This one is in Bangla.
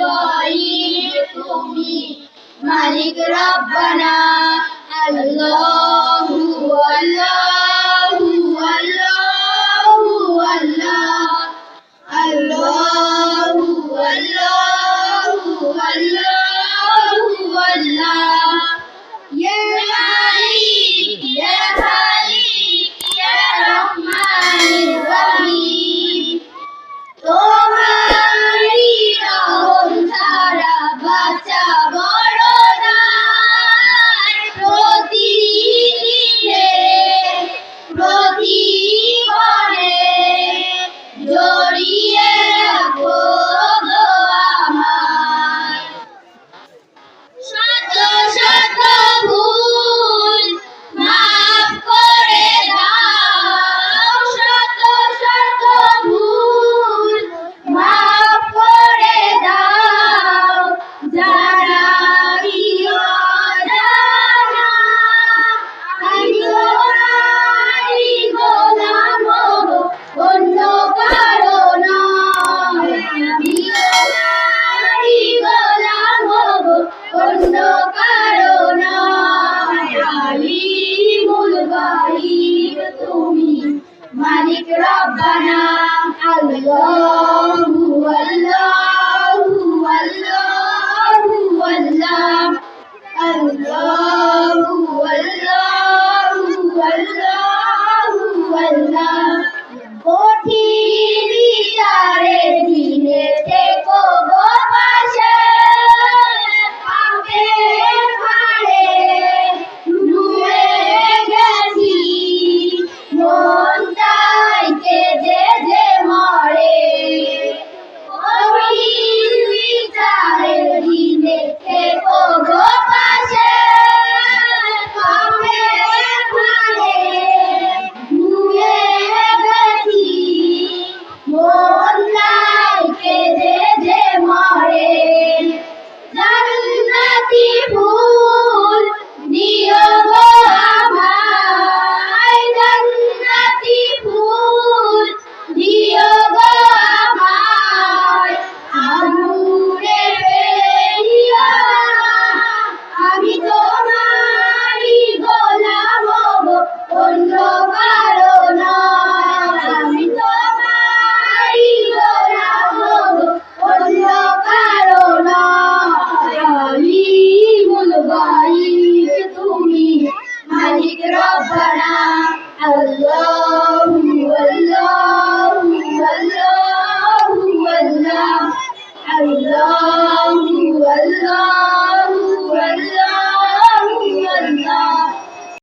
গাইব তুমি মালিক রব্বানা আল্লাহু। মালিক রব্বানা আল্লাহু। اللہ